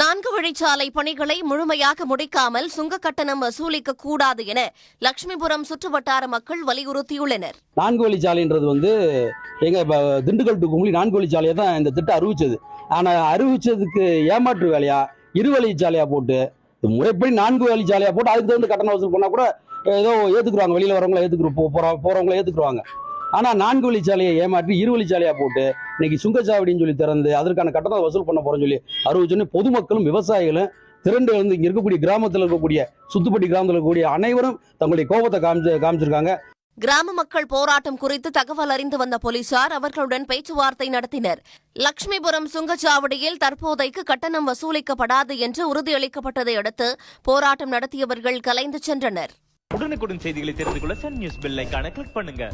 நான்கு வழிச்சாலை பணிகளை முழுமையாக முடிக்காமல் சுங்க கட்டணம் வசூலிக்க கூடாது என லட்சுமிபுரம் சுற்றுவட்டார மக்கள் வலியுறுத்தியுள்ளனர். நான்கு வழிச்சாலைன்றது வந்து எங்க திண்டுக்கல் டு கும்பலி நான்கு வழிச்சாலையை தான் இந்த திட்டம் அறிவிச்சது. ஆனா அறிவிச்சதுக்கு ஏமாற்று வேலையா? இரு வழிச்சாலையா போட்டு முறைப்படி நான்கு வழிச்சாலையா போட்டு அதுக்கு தகுந்த கட்டணம் வசூல் பண்ணா கூட ஏதோ ஏத்துக்குறாங்க வெளியில வரவங்கள ஏத்துக்கு போறவங்களை போறவங்கள ஏத்துக்குறாங்க ஆனா நான்கு வழிச்சாலையை ஏமாற்றி இரு வழிச்சாலையா போட்டு இன்னைக்கு சுங்கச்சாவடின்னு சொல்லி திறந்து அதற்கான கட்டணத்தை வசூல் பண்ண போறோம்னு சொல்லி அறிவிச்சோன்னு பொதுமக்களும் விவசாயிகளும் திரண்டு வந்து இங்க இருக்கக்கூடிய கிராமத்தில் இருக்கக்கூடிய சுத்துப்பட்டி கிராமத்தில் இருக்கக்கூடிய அனைவரும் தங்களுடைய கோபத்தை காமிச்சு காமிச்சிருக்காங்க. கிராம மக்கள் போராட்டம் குறித்து தகவல் அறிந்து வந்த போலீசார் அவர்களுடன் பேச்சுவார்த்தை நடத்தினர். லட்சுமிபுரம் சுங்கச்சாவடியில் தற்போதைக்கு கட்டணம் வசூலிக்கப்படாது என்று உறுதியளிக்கப்பட்டதை அடுத்து போராட்டம் நடத்தியவர்கள் கலைந்து சென்றனர். உடனுக்குடன் செய்திகளை தெரிந்து கொள்ள சன் நியூஸ் பெல் ஐகானை கிளிக் பண்ணுங்க.